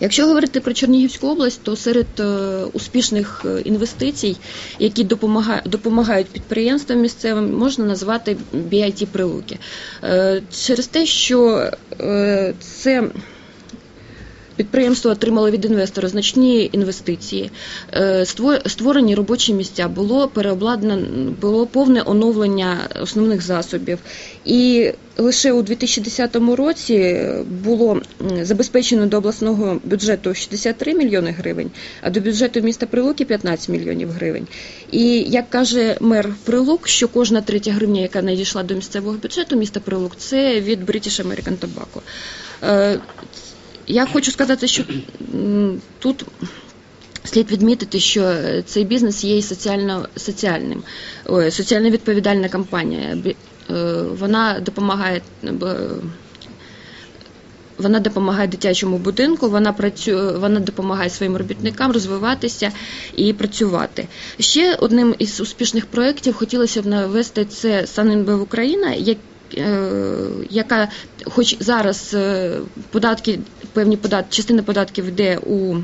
Якщо говорити про Чернігівську область, то серед е, успішних е, інвестицій, які допомагають, підприємствам місцевим, можна назвати BIT Прилуки. Е, Через те, що це Підприємство отримало від інвестора значні інвестиції, е, створені робочі місця, було переобладнано, було повне оновлення основних засобів. І лише у 2010 році було забезпечено до обласного бюджету 63 мільйони гривень, а до бюджету міста Прилуки 15 мільйонів гривень. І як каже мер Прилук, що кожна третя гривня, яка надійшла до місцевого бюджету міста Прилук, це від British American Tobacco. Я хочу сказати, що тут слід відмітити, що цей бізнес є і соціально соціальним, соціально відповідальна компанія. Е, Вона допомагає. Вона допомагає дитячому будинку, вона працює, вона допомагає своїм робітникам розвиватися і працювати. Ще одним із успішних проєктів хотілося б навести це Санінбев Україна, як е, яка, хоч зараз е, податки, певні податки, частина податків йде у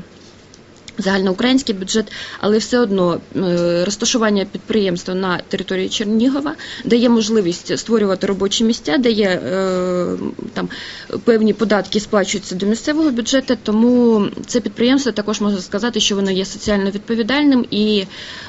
загальноукраїнський бюджет, але все одно е, розташування підприємства на території Чернігова дає можливість створювати робочі місця, дає е, там певні податки сплачуються до місцевого бюджету, тому це підприємство також можна сказати, що воно є соціально відповідальним і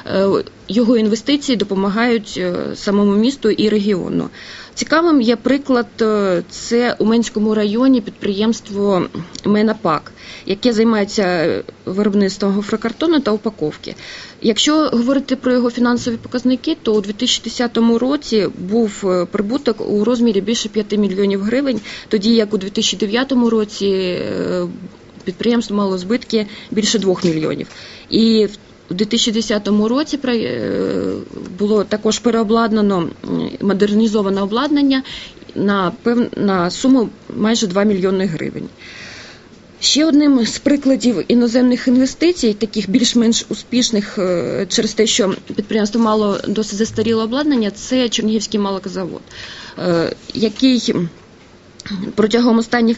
е, його інвестиції допомагають е, самому місту і регіону. Цікавим є приклад, е, це у Менському районі підприємство Менапак, яке займається е, виробництвом гофрокартону та упаковки. Якщо говорити про його фінансові показники, то у 2010 році був е, прибуток у розмірі більше 5 мільйонів гривень, тоді як у 2009 році підприємство мало збитки більше 2 мільйонів. І в у 2010 році е, було також переобладнано модернізоване обладнання на, на суму майже 2 мільйони гривень. Ще одним з прикладів іноземних інвестицій, таких більш-менш успішних е, через те, що підприємство мало досить застаріле обладнання, це Чернігівський молокозавод, е, який Протягом останніх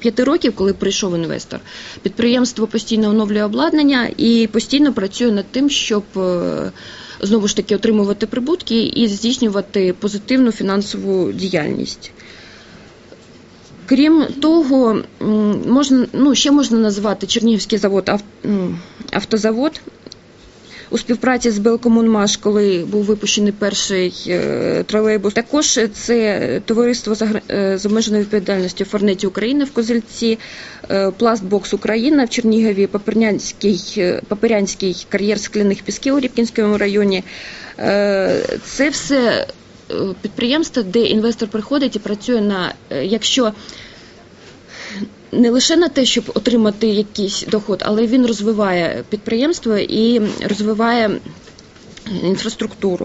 п'яти- років, коли прийшов інвестор, підприємство постійно оновлює обладнання і постійно працює над тим, щоб е, знову ж таки отримувати прибутки і здійснювати позитивну фінансову діяльність. Крім того, можна, ну, ще можна назвати Чернігівський завод автозавод. У співпраці з Белкомунмаш, коли був випущений перший е, тролейбус, також це товариство з е, обмеженою відповідальністю Форнеті України в Козельці, е, Пластбокс Україна в Чернігові, Папернянський, Паперянський кар'єр скляних пісків у Рібкінському районі. Це все підприємства, де інвестор приходить і працює на якщо не лише на те, щоб отримати якийсь доход, але він розвиває підприємство і розвиває інфраструктуру.